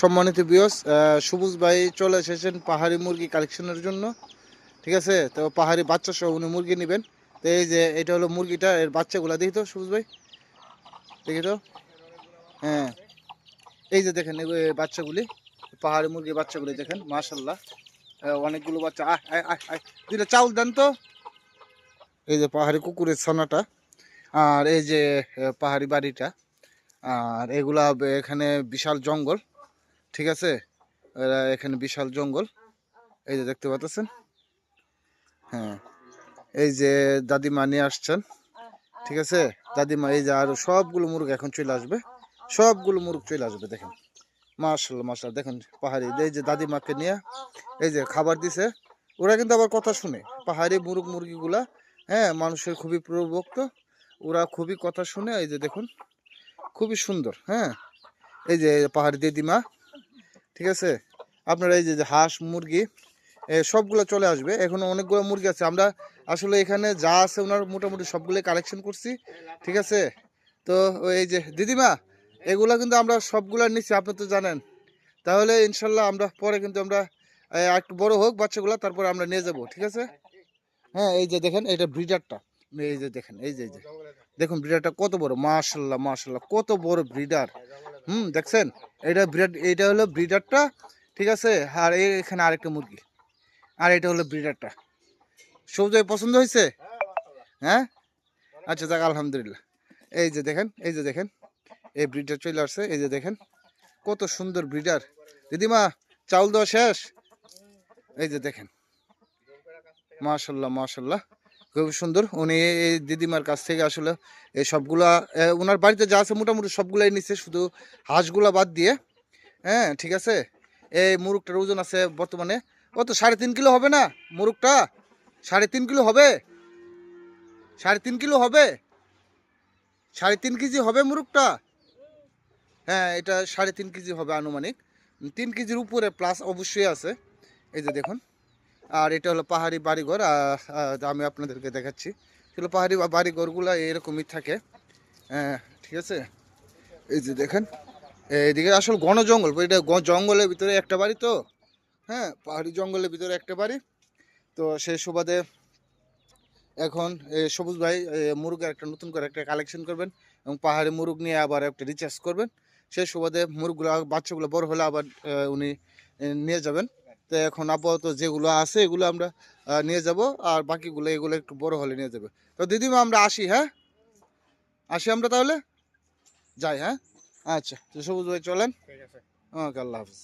সম্মানিত বিয়স সবুজ ভাই চলে এসেছেন পাহাড়ি মুরগি কালেকশনের জন্য। ঠিক আছে? তো পাহাড়ি বাচ্চা সহ উনি মুরগি নেবেন। তো এই যে, এটা হলো মুরগিটা, এর বাচ্চাগুলা, দেখি তো সবুজ ভাই? দেখি তো? হ্যাঁ। এই যে দেখেন বাচ্চাগুলি, পাহাড়ি মুরগির বাচ্চাগুলি দেখেন মাশাল্লাহ অনেকগুলো বাচ্চা। আহ দুইটা চাউল দেন তো। এই যে পাহাড়ি কুকুরের ছানাটা, আর এই যে পাহাড়ি বাড়িটা। আর এগুলা এখানে বিশাল জঙ্গল। ঠিক আছে? এখানে বিশাল জঙ্গল। এই যে দেখতে পাচ্ছেন? হ্যাঁ। এই যে দাদিমা নিয়ে আসছেন। ঠিক আছে? দাদিমা, এই যে আর সবগুলো মুরগ এখন চলে আসবে। সবগুলো মুরগ চলে আসবে, দেখেন। মার্শাল্লাহ মার্শাল দেখেন, পাহাড়ি। এই যে দাদিমাকে নিয়ে এই যে খাবার দিছে। ওরা কিন্তু আবার কথা শুনে। পাহাড়ি মুরগ, মুরগিগুলা হ্যাঁ মানুষের খুবই প্রভুক্ত ওরা খুবই কথা শুনে, এই যে দেখুন, খুবই সুন্দর হ্যাঁ। এই যে পাহাড়ি দিদিমা ঠিক আছে? আপনারা এই যে হাঁস, মুরগি সবগুলো চলে আসবে। এখন অনেকগুলো মুরগি আছে। আমরা আসলে এখানে যা আছে ওনার মোটামুটি সবগুলো কালেকশন করছি। ঠিক আছে? তো এই যে, দিদিমা, এগুলা কিন্তু আমরা সবগুলা নিচ্ছি, আপনি তো জানেন। তাহলে ইনশাল্লাহ আমরা পরে কিন্তু আমরা একটু বড় হোক বাচ্চাগুলো, তারপরে আমরা নিয়ে যাব। ঠিক আছে? হ্যাঁ এই যে দেখেন এটা ব্রিডারটা এই যে দেখেন, এই যে এই যে। দেখুন ব্রিডারটা কত বড়। মাশাল্লাহ মাশাল্লাহ, কত বড় ব্রিডার হুম, দেখছেন? এটা ব্রিডার এটা হলো ব্রিডারটা, ঠিক আছে? আর এখানে আরেকটা মুরগি। আর এটা হলো ব্রিডারটা। সবজি পছন্দ হয়েছে? হ্যাঁ? আচ্ছা যাক, আলহামদুলিল্লাহ। এই যে দেখেন, এই যে দেখেন, এই ব্রিডার চলে আসছে, এই যে দেখেন, কত সুন্দর ব্রিডার। দিদিমা, চাউল দেওয়া শেষ? এই যে দেখেন। মাশাল্লাহ মাশাল্লাহ। খুব সুন্দর। উনি এই দিদিমার কাছ থেকে আসলে এই সবগুলা ওনার বাড়িতে যা আছে মোটামুটি সবগুলাই নিচ্ছে শুধু হাঁসগুলা বাদ দিয়ে। হ্যাঁ ঠিক আছে? এই মুরগটার ওজন আছে বর্তমানে কত সাড়ে তিন কিলো হবে না মুরগটা? সাড়ে তিন কিলো হবে? সাড়ে তিন কিলো হবে? সাড়ে তিন কেজি হবে মুরগটা? হ্যাঁ এটা সাড়ে তিন কেজি হবে আনুমানিক। তিন কেজির উপরে প্লাস অবশ্যই আছে। এই যে দেখুন। আর এটা হলো পাহাড়ি বাড়িঘর আমি আপনাদেরকে দেখাচ্ছি। এগুলো পাহাড়ি বাড়িঘরগুলো এরকমই থাকে। হ্যাঁ, ঠিক আছে? এই যে দেখেন এইদিকে আসল ঘন জঙ্গল এটা জঙ্গলের ভিতরে একটা বাড়ি তো? হ্যাঁ পাহাড়ি জঙ্গলের ভিতরে একটা বাড়ি। তো সেই সুবাদে এখন সবুজ ভাই মুরগের একটা নতুন করে একটা কালেকশন করবেন এবং পাহাড়ি মুরগ নিয়ে আবার একটা রিচার্জ করবেন। সেই সুবাদে মুরগগুলো বাচ্চাগুলো বড় হলে আবার উনি নিয়ে যাবেন। তো এখন আপাতত যেগুলো আছে এগুলো আমরা নিয়ে যাব আর বাকিগুলো এগুলো একটু বড় হলে নিয়ে যাবে। তো দিদিমা আমরা আসি হ্যাঁ? আসি আমরা তাহলে? যাই হ্যাঁ? আচ্ছা তো সবুজ ভাই চলেন। ওকে আল্লাহ হাফিজ।